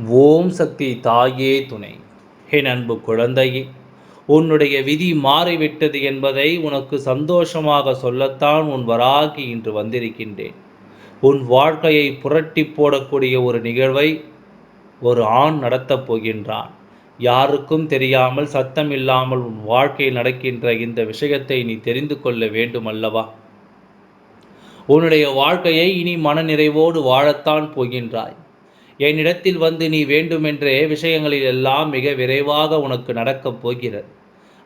ஓம் சக்தி தாயே துணை. என் அன்பு குழந்தையே உன்னுடைய விதி மாறிவிட்டது என்பதை உனக்கு சந்தோஷமாக சொல்லத்தான் உன் வராகி இன்று வந்திருக்கின்றேன். உன் வாழ்க்கையை புரட்டி போடக்கூடிய ஒரு நிகழ்வை ஒரு ஆண் நடத்தப் போகின்றான். யாருக்கும் தெரியாமல் சத்தம் இல்லாமல் உன் வாழ்க்கையில் நடக்கின்ற இந்த விஷயத்தை நீ தெரிந்து கொள்ள வேண்டும் அல்லவா உன்னுடைய வாழ்க்கையை இனி மனநிறைவோடு வாழத்தான் போகின்றாய். என்னிடத்தில் வந்து நீ வேண்டுமென்றே விஷயங்களில் எல்லாம் மிக விரைவாக உனக்கு நடக்கப் போகிறது.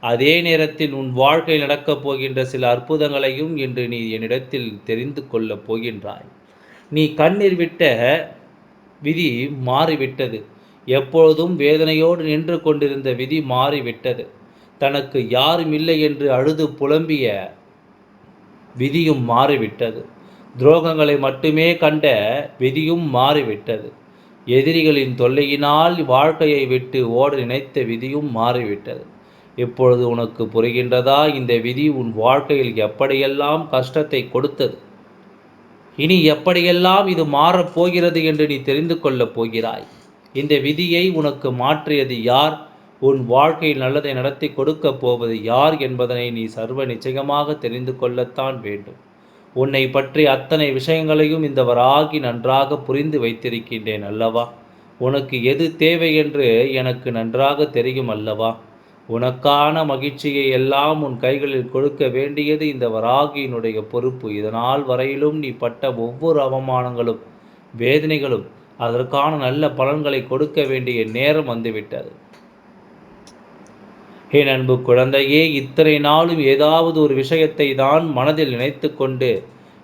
அதே நேரத்தில் உன் வாழ்க்கையில் நடக்கப் போகின்ற சில அற்புதங்களையும் இன்று நீ என்னிடத்தில் தெரிந்து கொள்ளப் போகின்றாய். நீ கண்ணீர் விட்ட விதி மாறிவிட்டது. எப்பொழுதும் வேதனையோடு நின்று கொண்டிருந்த விதி மாறிவிட்டது. தனக்கு யாரும் இல்லை என்று அழுது புலம்பிய விதியும் மாறிவிட்டது. துரோகங்களை மட்டுமே கண்ட விதியும் மாறிவிட்டது. எதிரிகளின் தொல்லையினால் வாழ்க்கையை விட்டு ஓட நினைத்த விதியும் மாறிவிட்டது. இப்பொழுது உனக்கு புரிகின்றதா? இந்த விதி உன் வாழ்க்கையில் எப்படியெல்லாம் கஷ்டத்தை கொடுத்தது? இனி எப்படியெல்லாம் இது மாறப்போகிறது என்று நீ தெரிந்து கொள்ளப் போகிறாய்? இந்த விதியை உனக்கு மாற்றியது யார்? உன் வாழ்க்கையில் நல்லதை நடத்தி கொடுக்கப் போவது யார் என்பதனை நீ சர்வ நிச்சயமாக தெரிந்து கொள்ளத்தான் வேண்டும். உன்னை பற்றி அத்தனை விஷயங்களையும் இந்த வராகி நன்றாக புரிந்து வைத்திருக்கின்றேன் அல்லவா? உனக்கு எது தேவை என்று எனக்கு நன்றாக தெரியும் அல்லவா? உனக்கான மகிழ்ச்சியை எல்லாம் உன் கைகளில் கொடுக்க வேண்டியது இந்த வராகியினுடைய பொறுப்பு. இதனால் வரையிலும் நீ பட்ட ஒவ்வொரு அவமானங்களும் வேதனைகளும் அதற்கான நல்ல பலன்களை கொடுக்க வேண்டிய நேரம் வந்துவிட்டது. என் அன்பு குழந்தையே இத்தனை நாளும் ஏதாவது ஒரு விஷயத்தை தான் மனதில் நினைத்து கொண்டு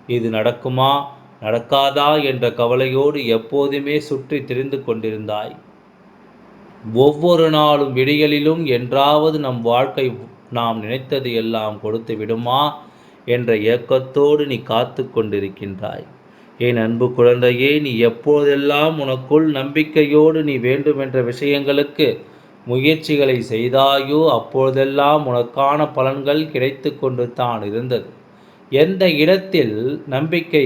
இது நடக்குமா நடக்காதா என்ற கவலையோடு எப்போதுமே சுற்றி திரிந்து கொண்டிருந்தாய். ஒவ்வொரு நாளும் விடியலிலும் என்றாவது நம் வாழ்க்கை நாம் நினைத்தது எல்லாம் கொடுத்து விடுமா என்ற ஏக்கத்தோடு நீ காத்து கொண்டிருக்கின்றாய். என் அன்பு குழந்தையே நீ எப்போதெல்லாம் உனக்குள் நம்பிக்கையோடு நீ வேண்டுமென்ற விஷயங்களுக்கு முயற்சிகளை செய்தாயோ அப்பொழுதெல்லாம் உனக்கான பலன்கள் கிடைத்து கொண்டு தான் இருந்தது. எந்த இடத்தில் நம்பிக்கை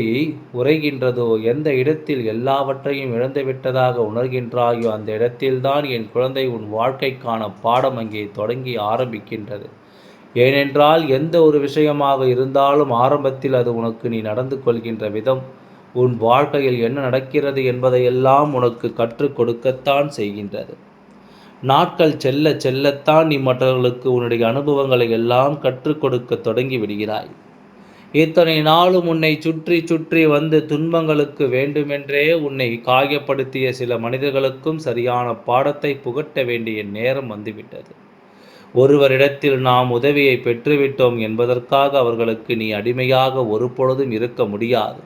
உரைகின்றதோ எந்த இடத்தில் எல்லாவற்றையும் இழந்துவிட்டதாக உணர்கின்றாயோ அந்த இடத்தில்தான் என் குழந்தை உன் வாழ்க்கைக்கான பாடம் அங்கே தொடங்கி ஆரம்பிக்கின்றது. ஏனென்றால் எந்த ஒரு விஷயமாக இருந்தாலும் ஆரம்பத்தில் அது உனக்கு நீ நடந்து கொள்கின்ற விதம். உன் வாழ்க்கையில் என்ன நடக்கிறது என்பதையெல்லாம் உனக்கு கற்றுக் கொடுக்கத்தான் செய்கின்றது. நாட்கள் செல்ல செல்லத்தான் நீ மற்றவர்களுக்கு உன்னுடைய அனுபவங்களை எல்லாம் கற்றுக் கொடுக்க தொடங்கி விடுகிறாய் இத்தனை நாளும் உன்னை சுற்றி சுற்றி வந்து துன்பங்களுக்கு வேண்டுமென்றே உன்னை காயப்படுத்திய சில மனிதர்களுக்கும் சரியான பாடத்தை புகட்ட வேண்டிய நேரம் வந்துவிட்டது. ஒருவரிடத்தில் நாம் உதவியை பெற்றுவிட்டோம் என்பதற்காக அவர்களுக்கு நீ அடிமையாக ஒரு பொழுதும் இருக்க முடியாது.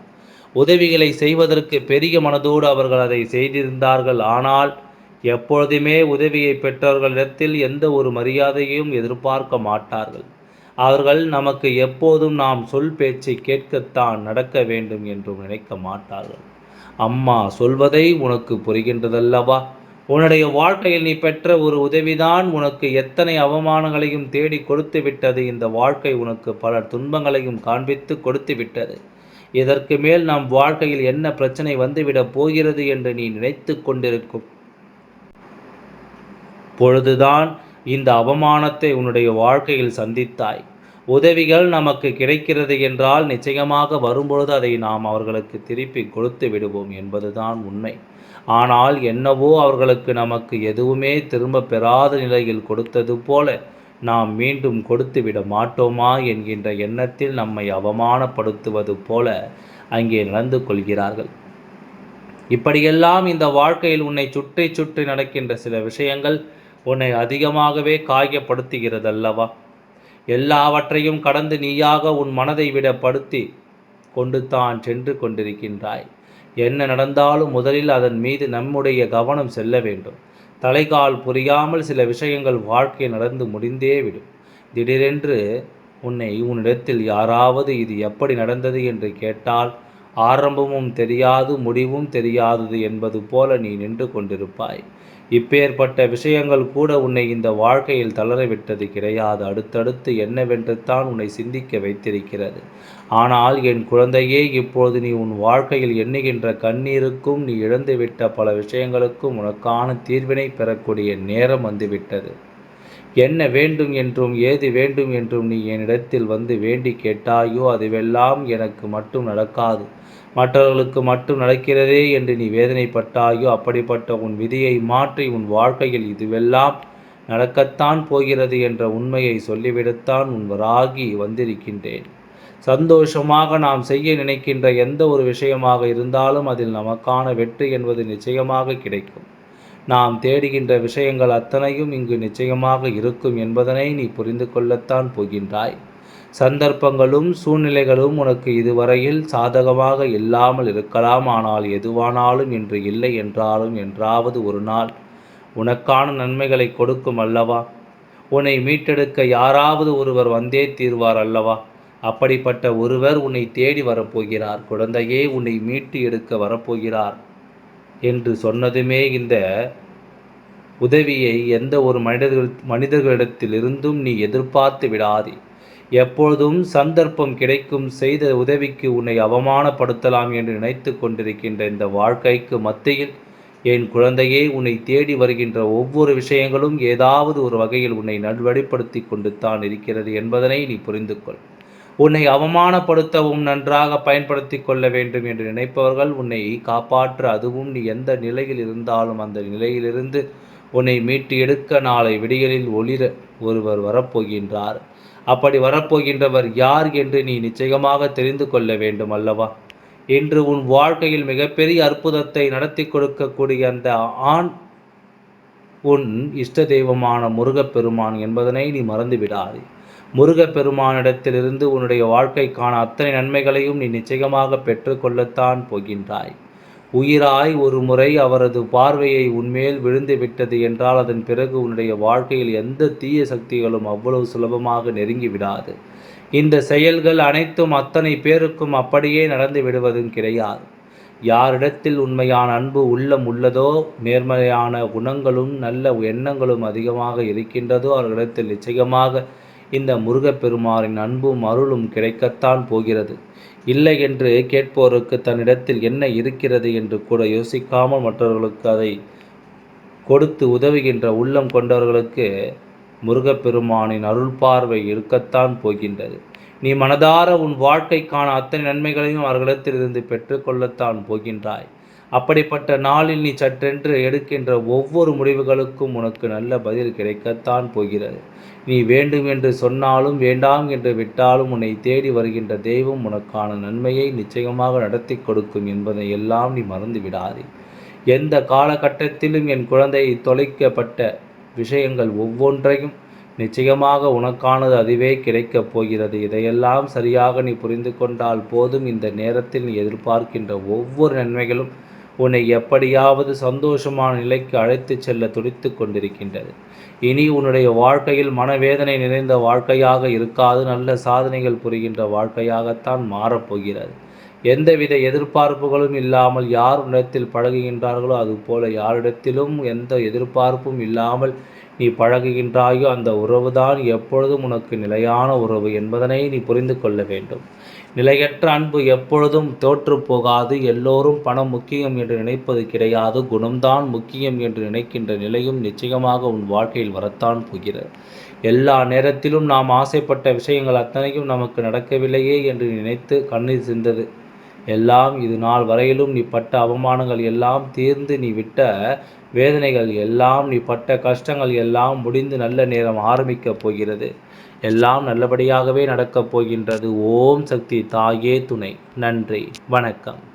உதவிகளை செய்வதற்கு பெரிய மனதோடு அவர்கள் அதை செய்திருந்தார்கள். ஆனால் எப்பொழுதுமே உதவியை பெற்றவர்களிடத்தில் எந்த ஒரு மரியாதையும் எதிர்பார்க்க மாட்டார்கள். அவர்கள் நமக்கு எப்போதும் நாம் சொல் பேச்சை கேட்கத்தான் நடக்க வேண்டும் என்றும் நினைக்க மாட்டார்கள். அம்மா சொல்வதை உனக்கு புரிகின்றதல்லவா? உன்னுடைய வாழ்க்கையில் நீ பெற்ற ஒரு உதவிதான் உனக்கு எத்தனை அவமானங்களையும் தேடி கொடுத்து விட்டது. இந்த வாழ்க்கை உனக்கு பல துன்பங்களையும் காண்பித்து கொடுத்து விட்டது. இதற்கு மேல் நம் வாழ்க்கையில் என்ன பிரச்சனை வந்துவிடப் போகிறது என்று நீ நினைத்து கொண்டிருக்கும். பொழுதுதான் இந்த அவமானத்தை உன்னுடைய வாழ்க்கையில் சந்தித்தாய். உதவிகள் நமக்கு கிடைக்கிறது என்றால் நிச்சயமாக வரும்பொழுது அதை நாம் அவர்களுக்கு திருப்பி கொடுத்து விடுவோம் என்பதுதான் உண்மை. ஆனால் என்னவோ அவர்களுக்கு நமக்கு எதுவுமே திரும்ப பெறாத நிலையில் கொடுத்தது போல நாம் மீண்டும் கொடுத்து விட மாட்டோமா என்கின்ற எண்ணத்தில் நம்மை அவமானப்படுத்துவது போல அங்கே நடந்து கொள்கிறார்கள். இப்படியெல்லாம் இந்த வாழ்க்கையில் உன்னை சுற்றி சுற்றி நடக்கின்ற சில விஷயங்கள் உன்னை அதிகமாகவே காயப்படுத்துகிறதல்லவா? எல்லாவற்றையும் கடந்து நீயாக உன் மனதை விட படுத்தி கொண்டு தான் சென்று கொண்டிருக்கின்றாய். என்ன நடந்தாலும் முதலில் அதன் மீது நம்முடைய கவனம் செல்ல வேண்டும். தலைகால் புரியாமல் சில விஷயங்கள் வாழ்க்கை நடந்து முடிந்தே விடும். திடீரென்று உன்னை உன்னிடத்தில் யாராவது இது எப்படி நடந்தது? என்று கேட்டால் ஆரம்பமும் தெரியாது முடிவும் தெரியாதது என்பது போல நீ நின்று கொண்டிருப்பாய். இப்பேற்பட்ட விஷயங்கள் கூட உன்னை இந்த வாழ்க்கையில் தளரவிட்டது கிடையாது. அடுத்தடுத்து என்னவென்று தான் உன்னை சிந்திக்க வைத்திருக்கிறது. ஆனால் என் குழந்தையே இப்போது நீ உன் வாழ்க்கையில் எண்ணுகின்ற கண்ணீருக்கும் நீ இழந்துவிட்ட பல விஷயங்களுக்கும் உனக்கான தீர்வினை பெறக்கூடிய நேரம் வந்துவிட்டது. என்ன வேண்டும் என்றும் ஏது வேண்டும் என்றும் நீ என்னிடத்தில் வந்து வேண்டி கேட்டாயோ அதுவெல்லாம் எனக்கு மட்டும் நடக்காது. மற்றவர்களுக்கு மட்டும் நடக்கிறதே என்று நீ வேதனைப்பட்டாயோ அப்படிப்பட்ட உன் விதியை மாற்றி உன் வாழ்க்கையில் இதுவெல்லாம் நடக்கத்தான் போகிறது என்ற உண்மையை சொல்லிவிடத்தான் உன் வராகி வந்திருக்கின்றேன். சந்தோஷமாக நாம் செய்ய நினைக்கின்ற எந்த ஒரு விஷயமாக இருந்தாலும் அதில் நமக்கான வெற்றி என்பது நிச்சயமாக கிடைக்கும். நாம் தேடுகின்ற விஷயங்கள் அத்தனையும் இங்கு நிச்சயமாக இருக்கும் என்பதனை நீ புரிந்து கொள்ளத்தான் போகின்றாய். சந்தர்ப்பங்களும் சூழ்நிலைகளும் உனக்கு இதுவரையில் சாதகமாக இல்லாமல் இருக்கலாம். ஆனால் எதுவானாலும் இன்று இல்லை என்றாலும் என்றாவது ஒரு நாள் உனக்கான நன்மைகளை கொடுக்கும் அல்லவா? உன்னை மீட்டெடுக்க யாராவது ஒருவர் வந்தே தீர்வார் அல்லவா? அப்படிப்பட்ட ஒருவர் உன்னை தேடி வரப்போகிறார். குழந்தையே உன்னை மீட்டு எடுக்க வரப்போகிறார் என்று சொன்னதுமே இந்த உதவியை எந்த ஒரு மனிதர்கள் மனிதர்களிடத்திலிருந்தும் நீ எதிர்பார்த்து விடாதே. எப்பொழுதும் சந்தர்ப்பம் கிடைக்கும் செய்த உதவிக்கு உன்னை அவமானப்படுத்தலாம் என்று நினைத்து கொண்டிருக்கின்ற இந்த வாழ்க்கைக்கு மத்தியில் என் குழந்தையே உன்னை தேடி வருகின்ற ஒவ்வொரு விஷயங்களும் ஏதாவது ஒரு வகையில் உன்னை நல்வழிப்படுத்தி கொண்டு தான் இருக்கிறது என்பதனை நீ புரிந்து கொள். உன்னை அவமானப்படுத்தவும் நன்றாக பயன்படுத்தி கொள்ள வேண்டும் என்று நினைப்பவர்கள் உன்னை காப்பாற்ற அதுவும் நீ எந்த நிலையில் இருந்தாலும் அந்த நிலையிலிருந்து உன்னை மீட்டு எடுக்க நாளை விடியலில் ஒளிர ஒருவர் வரப்போகின்றார். அப்படி வரப்போகின்றவர் யார் என்று நீ நிச்சயமாக தெரிந்து கொள்ள வேண்டும் அல்லவா? இன்று உன் வாழ்க்கையில் மிகப்பெரிய அற்புதத்தை நடத்தி கொடுக்கக்கூடிய அந்த ஆண் உன் இஷ்ட தெய்வமான முருகப்பெருமான் என்பதனை நீ மறந்துவிடாதே. முருகப்பெருமானிடத்திலிருந்து உன்னுடைய வாழ்க்கைக்கான அத்தனை நன்மைகளையும் நீ நிச்சயமாக பெற்றுக்கொள்ளத்தான் போகின்றாய். உயிராய் ஒரு முறை அவரது பார்வையை உன்மேல் விழுந்து விட்டது என்றால் அதன் பிறகு உன்னுடைய வாழ்க்கையில் எந்த தீய சக்திகளும் அவ்வளவு சுலபமாக நெருங்கி விடாது. இந்த செயல்கள் அனைத்தும் அத்தனை பேருக்கும் அப்படியே நடந்து விடுவதும் கிடையாது. யாரிடத்தில் உண்மையான அன்பு உள்ளம் உள்ளதோ நேர்மையான குணங்களும் நல்ல எண்ணங்களும் அதிகமாக இருக்கின்றதோ அவர்களிடத்தில் நிச்சயமாக இந்த முருகப்பெருமாரின் அன்பும் அருளும் கிடைக்கத்தான் போகிறது. இல்லை என்று கேட்போருக்கு தன்னிடத்தில் என்ன இருக்கிறது என்று கூட யோசிக்காமல் மற்றவர்களுக்கு அதை கொடுத்து உதவுகின்ற உள்ளம் கொண்டவர்களுக்கு முருகப்பெருமானின் அருள் பார்வை இருக்கத்தான் போகின்றது. நீ மனதார உன் வாழ்க்கைக்கான அத்தனை நன்மைகளையும் அவர்களிடத்திலிருந்து பெற்றுக்கொள்ளத்தான் போகின்றாய். அப்படிப்பட்ட நாளில் நீ சற்றென்று எடுக்கின்ற ஒவ்வொரு முடிவுகளுக்கும் உனக்கு நல்ல பதில் கிடைக்கத்தான் போகிறது. நீ வேண்டும் என்று சொன்னாலும் வேண்டாம் என்று விட்டாலும் உன்னை தேடி வருகின்ற தெய்வம் உனக்கான நன்மையை நிச்சயமாக நடத்தி கொடுக்கும் என்பதை எல்லாம் நீ மறந்து விடாதே. எந்த காலகட்டத்திலும் என் குழந்தை தொலைக்கப்பட்ட விஷயங்கள் ஒவ்வொன்றையும் நிச்சயமாக உனக்கானது அதுவே கிடைக்கப் போகிறது. இதையெல்லாம் சரியாக நீ புரிந்து கொண்டால் போதும். இந்த நேரத்தில் நீ எதிர்பார்க்கின்ற ஒவ்வொரு நன்மைகளும் உன்னை எப்படியாவது சந்தோஷமான நிலைக்கு அழைத்துச் செல்ல துடித்து கொண்டிருக்கின்றது. இனி உன்னுடைய வாழ்க்கையில் மனவேதனை நிறைந்த வாழ்க்கையாக இருக்காது. நல்ல சாதனைகள் புரிகின்ற வாழ்க்கையாகத்தான் மாறப்போகிறது எந்தவித எதிர்பார்ப்புகளும் இல்லாமல் யார் உன்னிடத்தில் பழகுகின்றார்களோ அதுபோல யாரிடத்திலும் எந்த எதிர்பார்ப்பும் இல்லாமல் நீ பழகுகின்றாயோ அந்த உறவுதான் எப்பொழுதும் உனக்கு நிலையான உறவு என்பதனை நீ புரிந்து கொள்ள வேண்டும். நிலையற்ற அன்பு எப்பொழுதும் தோற்று போகாது. எல்லோரும் பணம் முக்கியம் என்று நினைப்பது கிடையாது. குணம்தான் முக்கியம் என்று நினைக்கின்ற நிலையும் நிச்சயமாக உன் வாழ்க்கையில் வரத்தான் போகிறது. எல்லா நேரத்திலும் நாம் ஆசைப்பட்ட விஷயங்கள் அத்தனையும் நமக்கு நடக்கவில்லையே என்று நினைத்து கண்ணீர் சிந்தது. எல்லாம் இது நாள் வரையிலும் நீ பட்ட அவமானங்கள் எல்லாம் தீர்ந்து நீ விட்ட வேதனைகள் எல்லாம் நீ பட்ட கஷ்டங்கள் எல்லாம் முடிந்து நல்ல நேரம் ஆரம்பிக்கப் போகிறது. எல்லாம் நல்லபடியாகவே நடக்கப் போகின்றது. ஓம் சக்தி தாயே துணை. நன்றி. வணக்கம்.